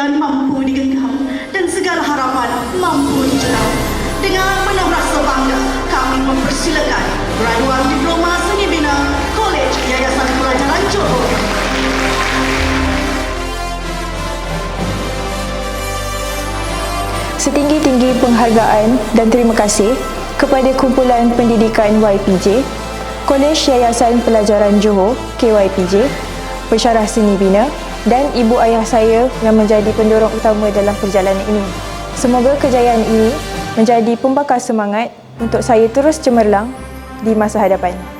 impian mampu digenggam dan segala harapan mampu dijeram. Dengan penuh rasa bangga, kami mempersilakan graduan Diploma Seni Bina Kolej Yayasan Pelajaran Johor. Setinggi-tinggi penghargaan dan terima kasih kepada Kumpulan Pendidikan YPJ, Kolej Yayasan Pelajaran Johor KYPJ, Pensyarah Seni Bina dan ibu ayah saya yang menjadi pendorong utama dalam perjalanan ini. Semoga kejayaan ini menjadi pembakar semangat untuk saya terus cemerlang di masa hadapan.